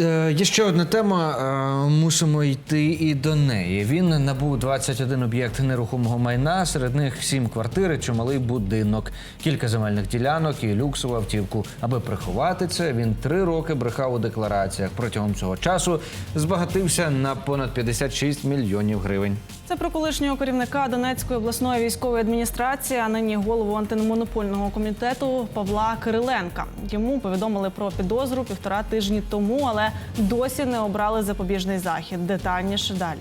Е, Є ще одна тема. е, Мусимо йти і до неї. Він набув 21 об'єкт нерухомого майна. Серед них 7 квартир, чималий будинок, кілька земельних ділянок і люксову автівку. Аби приховати це, він три роки брехав у деклараціях. Протягом цього часу збагатився на понад 56 мільйонів гривень. Це про колишнього керівника Донецької обласної військової адміністрації, а нині голову антимонопольного комітету Павла Кириленка. Йому повідомили про підозру півтора тижні тому, але досі не обрали запобіжний захід. Детальніше далі.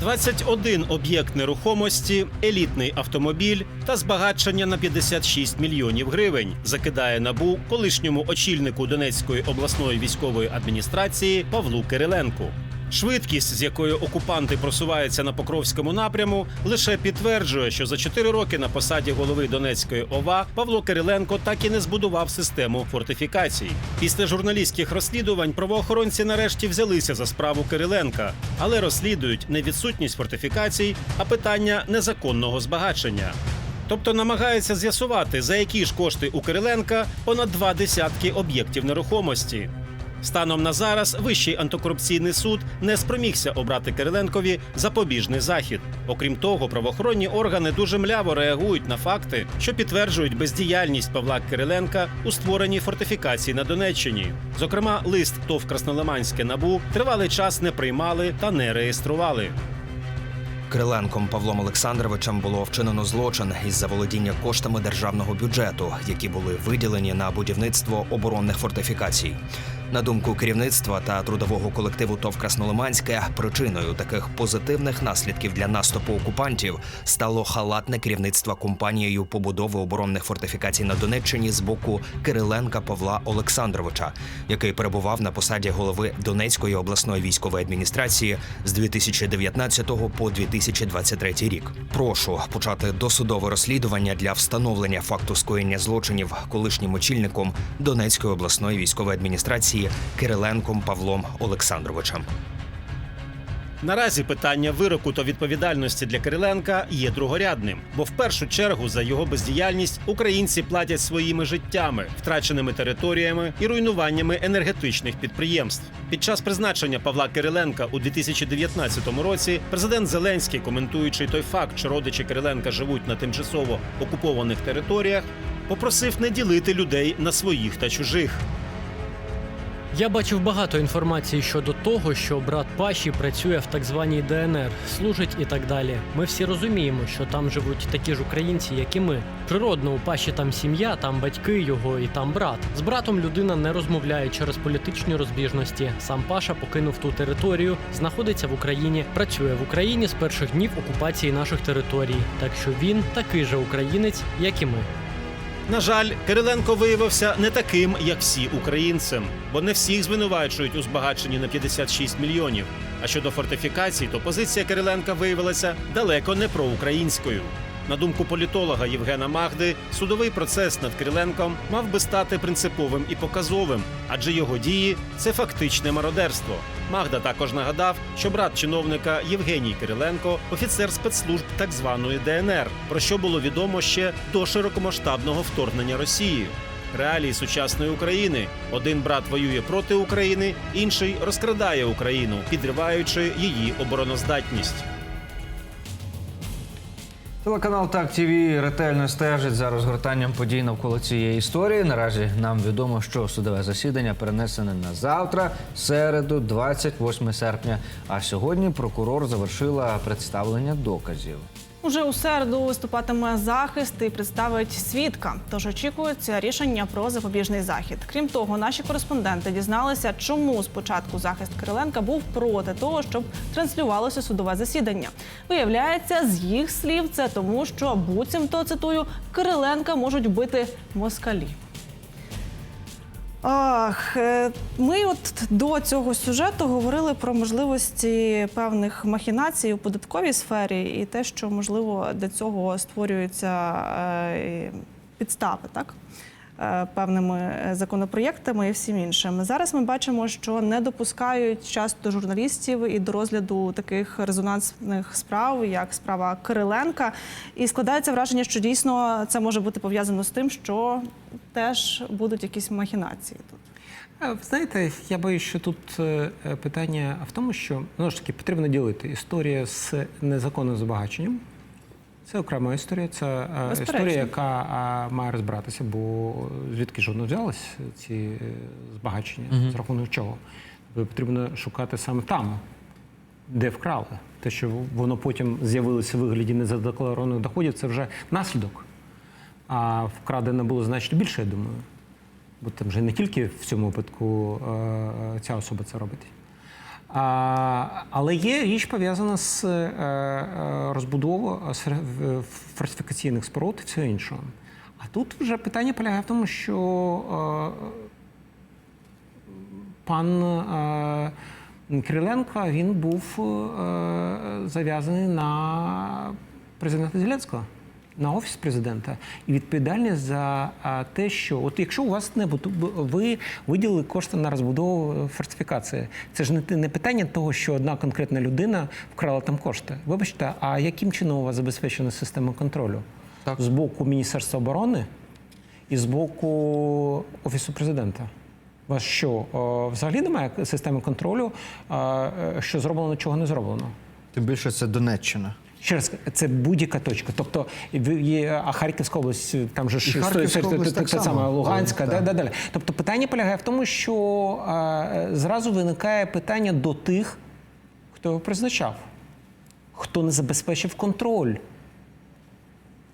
21 об'єкт нерухомості, елітний автомобіль та збагачення на 56 мільйонів гривень закидає набу колишньому очільнику Донецької обласної військової адміністрації Павлу Кириленку. Швидкість, з якою окупанти просуваються на Покровському напряму, лише підтверджує, що за 4 роки на посаді голови Донецької ОВА Павло Кириленко так і не збудував систему фортифікацій. Після журналістських розслідувань правоохоронці нарешті взялися за справу Кириленка, але розслідують не відсутність фортифікацій, а питання незаконного збагачення. Тобто намагаються з'ясувати, за які ж кошти у Кириленка понад два десятки об'єктів нерухомості. Станом на зараз Вищий антикорупційний суд не спромігся обрати Кириленкові запобіжний захід. Окрім того, правоохоронні органи дуже мляво реагують на факти, що підтверджують бездіяльність Павла Кириленка у створенні фортифікацій на Донеччині. Зокрема, лист ТОВ Краснолиманське набу тривалий час не приймали та не реєстрували. Кириленком Павлом Олександровичем було вчинено злочин із заволодіння коштами державного бюджету, які були виділені на будівництво оборонних фортифікацій. На думку керівництва та трудового колективу ТОВ Краснолиманське, причиною таких позитивних наслідків для наступу окупантів стало халатне керівництво компанією побудови оборонних фортифікацій на Донеччині з боку Кириленка Павла Олександровича, який перебував на посаді голови Донецької обласної військової адміністрації з 2019 по 2023 рік. Прошу почати досудове розслідування для встановлення факту скоєння злочинів колишнім очільником Донецької обласної військової адміністрації Кириленком Павлом Олександровичем. Наразі питання вироку та відповідальності для Кириленка є другорядним, бо в першу чергу за його бездіяльність українці платять своїми життями, втраченими територіями і руйнуваннями енергетичних підприємств. Під час призначення Павла Кириленка у 2019 році президент Зеленський, коментуючи той факт, що родичі Кириленка живуть на тимчасово окупованих територіях, попросив не ділити людей на своїх та чужих. Я бачив багато інформації щодо того, що брат Паші працює в так званій ДНР, служить і так далі. Ми всі розуміємо, що там живуть такі ж українці, як і ми. Природно, у Паші там сім'я, там батьки його і там брат. З братом людина не розмовляє через політичні розбіжності. Сам Паша покинув ту територію, знаходиться в Україні, працює в Україні з перших днів окупації наших територій. Так що він такий же українець, як і ми. На жаль, Кириленко виявився не таким, як всі українцям, бо не всіх звинувачують у збагаченні на 56 мільйонів. А щодо фортифікацій, то позиція Кириленка виявилася далеко не проукраїнською. На думку політолога Євгена Магди, судовий процес над Кириленком мав би стати принциповим і показовим, адже його дії це фактичне мародерство. Магда також нагадав, що брат чиновника Євгеній Кириленко офіцер спецслужб так званої ДНР, про що було відомо ще до широкомасштабного вторгнення Росії. Реалії сучасної України один брат воює проти України, інший розкрадає Україну, підриваючи її обороноздатність. Телеканал Так ТВ ретельно стежить за розгортанням подій навколо цієї історії. Наразі нам відомо, що судове засідання перенесене на завтра, середу, 28 серпня. А сьогодні прокурор завершила представлення доказів. Уже у середу виступатиме захист і представить свідка. Тож очікується рішення про запобіжний захід. Крім того, наші кореспонденти дізналися, чому спочатку захист Кириленка був проти того, щоб транслювалося судове засідання. Виявляється, з їх слів це тому, що буцімто цитую Кириленка можуть бити москалі. Ах, е, ми от до цього сюжету говорили про можливості певних махінацій у податковій сфері і те, що можливо для цього створюються е, підстави, так? Е, певними е, законопроєктами і всім іншим. Зараз ми бачимо, що не допускають часто журналістів і до розгляду таких резонансних справ, як справа Кириленка. І складається враження, що дійсно це може бути пов'язано з тим, що теж будуть якісь махінації тут. Ви Знаєте, я боюсь, що тут е, питання в тому, що ну ж таки потрібно ділити історія з незаконним збагаченням. Це окрема історія. Це е, Безперечно. історія, яка має розбиратися, бо звідки ж воно взялось, ці е, збагачення, з рахунок чого? Потрібно шукати саме там, де вкрали. Те, що воно потім з'явилося в вигляді незадекларованих доходів, це вже наслідок. А вкрадено було значно більше, я думаю. Бо там вже не тільки в цьому випадку е, ця особа це робить. А, але є річ пов'язана з е, е, розбудовою в- фортифікаційних споруд і всього іншого. А тут вже питання полягає в тому, що е, пан е, Кириленко він був е, зав'язаний на президента Зеленського, на офіс президента. І відповідальність за е, те, що от якщо у вас не буде, ви виділили кошти на розбудову фортифікації, це ж не, те- не питання того, що одна конкретна людина вкрала там кошти. Вибачте, а яким чином у вас забезпечена система контролю? Так. З боку Міністерства оборони і з боку Офісу президента. У вас що, взагалі немає системи контролю, е, що зроблено, чого не зроблено? Тим більше це Донеччина. Ще раз, це будь-яка точка. Тобто, є, а Харківська область, там же ж само. саме Луганська, да, далі. Тобто питання полягає в тому, що а, зразу виникає питання до тих, хто його призначав, хто не забезпечив контроль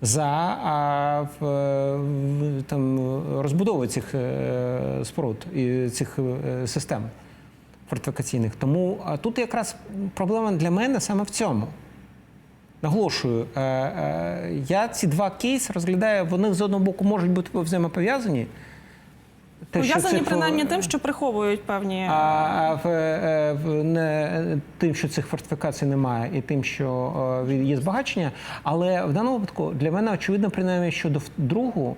за а, в, там, розбудовою цих е, споруд і цих е, систем фортифікаційних. Тому а, тут якраз проблема для мене саме в цьому. Наголошую, е, е, я ці два кейси розглядаю, вони з одного боку можуть бути взаємопов'язані. Те, Пов'язані це, принаймні тим, що приховують певні. а в, е, в не тим, що цих фортифікацій немає, і тим, що є збагачення. Але в даному випадку для мене очевидно, принаймні щодо в- другого,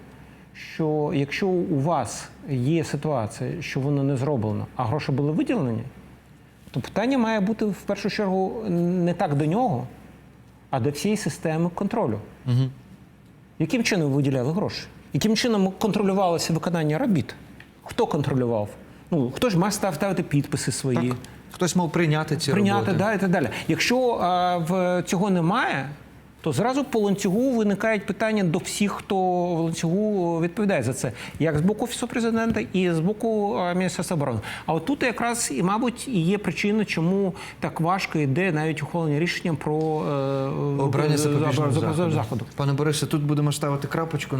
що якщо у вас є ситуація, що воно не зроблено, а гроші були виділені, то питання має бути в першу чергу не так до нього, а до всієї системи контролю. Угу. Яким чином виділяли гроші? Яким чином контролювалося виконання робіт? Хто контролював? Ну, хто ж має став- ставити підписи свої, Так. Хтось мав прийняти ці прийняти роботи. да, і так далі. Якщо а, в цього немає, то зразу по ланцюгу виникають питання до всіх, хто в ланцюгу відповідає за це, як з боку офісу президента, і з боку міністерства оборони. А от тут якраз і, мабуть, і є причина, чому так важко йде навіть ухвалення рішення про е, Обрання запобіжного за- за- заходу. заходу. Пане Борисе, тут будемо ставити крапочку.